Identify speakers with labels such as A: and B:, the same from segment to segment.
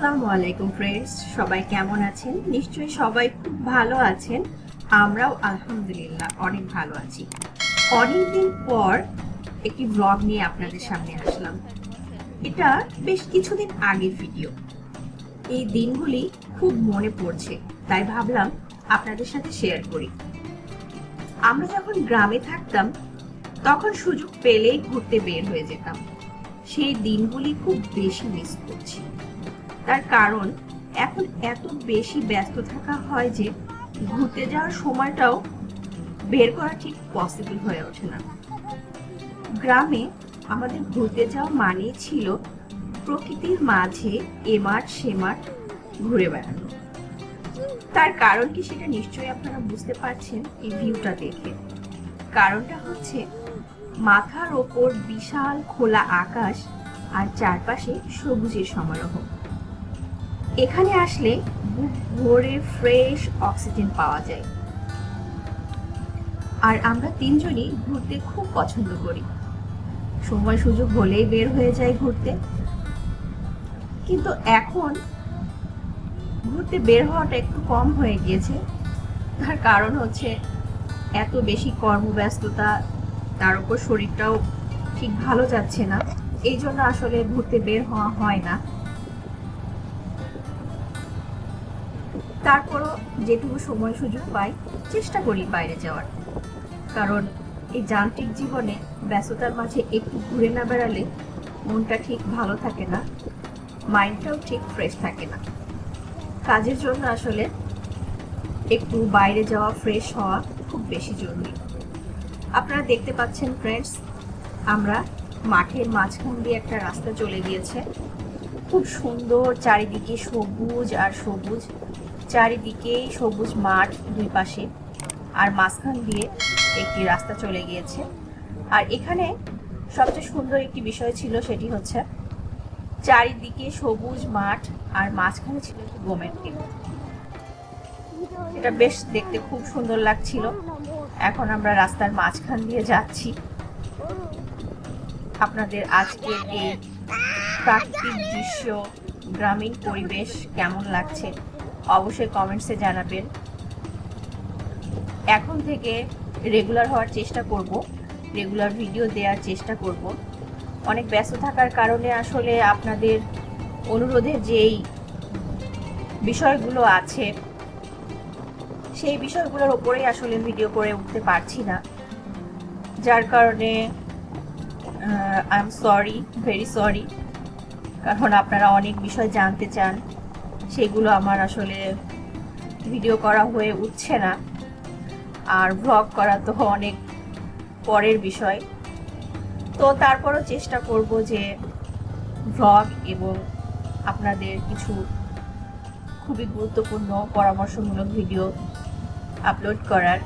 A: আসসালামু আলাইকুম ফ্রেন্ডস সবাই কেমন আছেন? নিশ্চয়ই সবাই খুব ভালো আছেন। আমরাও আলহামদুলিল্লাহ অনেক ভালো আছি। অনেকদিন পর একটি ব্লগ নিয়ে আপনাদের সামনে আসলাম। এটা বেশ কিছুদিন আগের ভিডিও এই দিনগুলি খুব মনে পড়ছে, তাই ভাবলাম আপনাদের সাথে শেয়ার করি। আমরা যখন গ্রামে থাকতাম, তখন সুযোগ পেলেই ঘুরতে বের হয়ে যেতাম। সেই দিনগুলি খুব বেশি মিস করছি। তার কারণ, এখন এত বেশি ব্যস্ত থাকা হয় যে ঘুরতে যাওয়ার সময়টাও বের করা ঠিক পসিবল হয়ে ওঠে না। গ্রামে আমাদের ঘুরতে যাওয়া মানেই ছিল প্রকৃতির মাঝে এ মাঠ, সে মাঠ ঘুরে বেড়ানো। তার কারণ কি সেটা নিশ্চয়ই আপনারা বুঝতে পারছেন এই ভিউটা দেখে। কারণটা হচ্ছে মাথার ওপর বিশাল খোলা আকাশ আর চারপাশে সবুজের সমারোহ। এখানে আসলে বুক ভরে ফ্রেশ অক্সিজেন পাওয়া যায়। আর আমরা তিনজনই ঘুরতে খুব পছন্দ করি। সময় সুযোগ হলেই বের হয়ে যায় ঘুরতে। কিন্তু এখন ঘুরতে বের হওয়াটা একটু কম হয়ে গিয়েছে। তার কারণ হচ্ছে এত বেশি কর্মব্যস্ততা, তার উপর শরীরটাও ঠিক ভালো যাচ্ছে না। এই জন্য আসলে ঘুরতে বের হওয়া হয় না। তারপরও যেটুকু সময় সুযোগ পাই, চেষ্টা করি বাইরে যাওয়ার। কারণ এই যান্ত্রিক জীবনে ব্যস্ততার মাঝে একটু ঘুরে না বেড়ালে মনটা ঠিক ভালো থাকে না মাইন্ডটাও ঠিক ফ্রেশ থাকে না। কাজের জন্য আসলে একটু বাইরে যাওয়া ফ্রেশ হওয়া খুব বেশি জরুরি। আপনারা দেখতে পাচ্ছেন ফ্রেন্ডস আমরা মাঠের মাঝখান দিয়ে একটা রাস্তা চলে গিয়েছে। খুব সুন্দর চারিদিকে সবুজ আর সবুজ। চারিদিকেই সবুজ মাঠ দুই পাশে, আর মাঝখান দিয়ে একটি রাস্তা চলে গিয়েছে। আর এখানে সবচেয়ে সুন্দর একটি বিষয় ছিল সেটি হচ্ছে চারিদিকে সবুজ মাঠ আর মাঝখানে ছিল একটি গোমের এটা বেশ দেখতে খুব সুন্দর লাগছিল। এখন আমরা রাস্তার মাঝখান দিয়ে যাচ্ছি। আপনাদের আজকের এই প্রাকৃতিক দৃশ্য, গ্রামীণ পরিবেশ কেমন লাগছে? অবশ্যই কমেন্টসে জানাবেন। এখন থেকে রেগুলার হওয়ার চেষ্টা করব রেগুলার ভিডিও দেওয়ার চেষ্টা করব। অনেক ব্যস্ত থাকার কারণে আসলে আপনাদের অনুরোধে যেই বিষয়গুলো আছে, সেই বিষয়গুলোর ওপরেই আসলে ভিডিও করে উঠতে পারছি না। যার কারণে I am sorry very sorry কারণ আপনারা অনেক বিষয় জানতে চান। সেগুলো আমার আসলে ভিডিও করা হয়ে উঠছে না। আর ব্লগ করা তো অনেক পরের বিষয়। তো তারপরও চেষ্টা করব যে ব্লগ এবং আপনাদের কিছু খুবই গুরুত্বপূর্ণ পরামর্শমূলক ভিডিও আপলোড করার।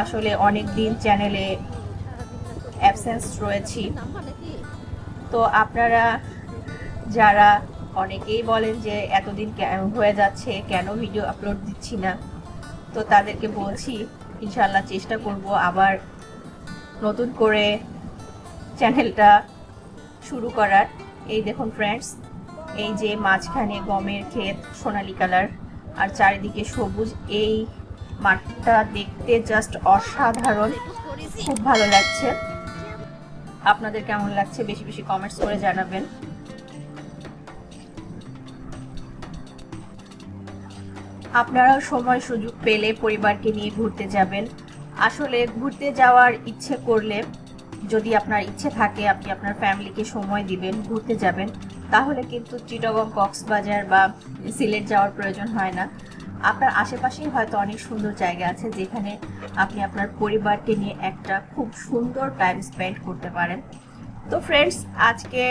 A: আসলে অনেক দিন চ্যানেলে অ্যাবসেন্স রয়েছি। তো আপনারা যারা অনেকেই বলেন যে এতদিন হয়ে যাচ্ছে, কেন ভিডিও আপলোড দিচ্ছি না? তো তাদেরকে বলছি ইনশাল্লাহ চেষ্টা করব আবার নতুন করে চ্যানেলটা শুরু করার। এই দেখুন ফ্রেন্ডস এই যে মাঝখানে গমের ক্ষেত, সোনালি কালার আর চারিদিকে সবুজ, এই মাঠটা দেখতে জাস্ট অসাধারণ। খুব ভালো লাগছে। আপনাদের কেমন লাগছে? বেশি বেশি কমেন্টস করে জানাবেন। আপনারাও সময় সুযোগ পেলে পরিবারকে নিয়ে ঘুরতে যাবেন। আসলে ঘুরতে যাওয়ার ইচ্ছে করলে যদি আপনার ইচ্ছে থাকে, আপনি আপনার ফ্যামিলিকে সময় দিবেন, ঘুরতে যাবেন, তাহলে কিন্তু চিটাগং, কক্সবাজার বা সিলেট যাওয়ার প্রয়োজন হয় না। আপনার আশেপাশেই হয়তো অনেক সুন্দর জায়গা আছে যেখানে আপনি আপনার পরিবারকে নিয়ে একটা খুব সুন্দর টাইম স্পেন্ড করতে পারেন। তো ফ্রেন্ডস আজকে,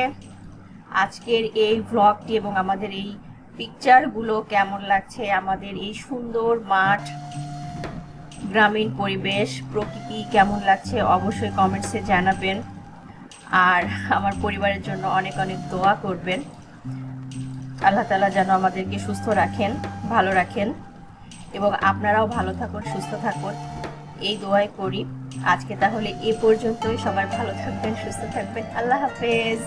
A: আজকের এই ভ্লগটি এবং আমাদের এই পিকচারগুলো কেমন লাগছে? আমাদের এই সুন্দর মাঠ, গ্রামীণ পরিবেশ, প্রকৃতি কেমন লাগছে? অবশ্যই কমেন্টসে জানাবেন। আর আমার পরিবারের জন্য অনেক অনেক দোয়া করবেন। আল্লাহ তালা যেন আমাদেরকে সুস্থ রাখেন, ভালো রাখেন। এবং আপনারাও ভালো থাকুন, সুস্থ থাকুন। এই দোয়াই করি। আজকে তাহলে এ পর্যন্তই। সবাই ভালো থাকবেন, সুস্থ থাকবেন। আল্লাহ হাফেজ।